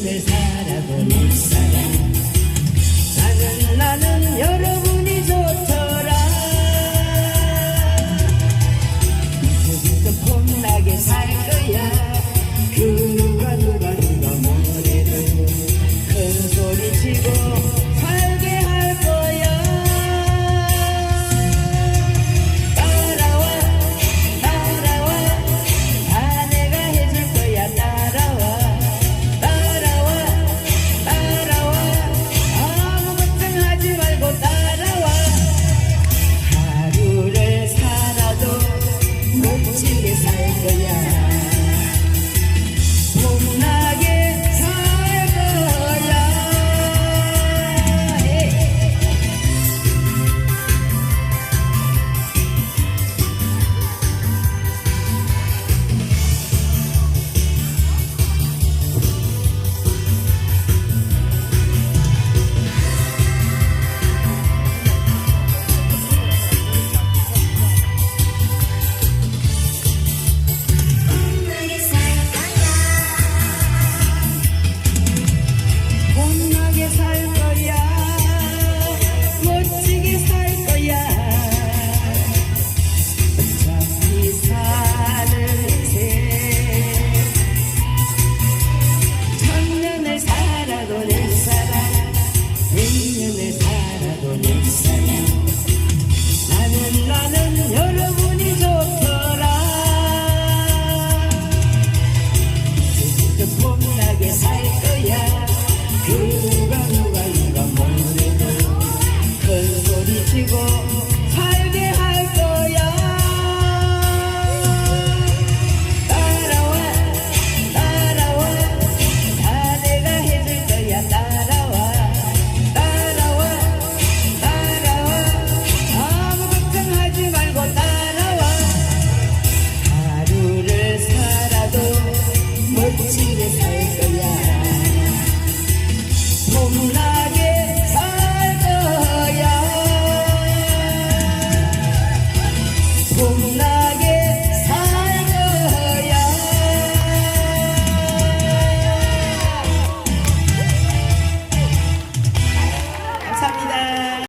살아도 못 살아 나는 나는 여러분이 좋더라. 이제부터 폼나게 살 거야. 그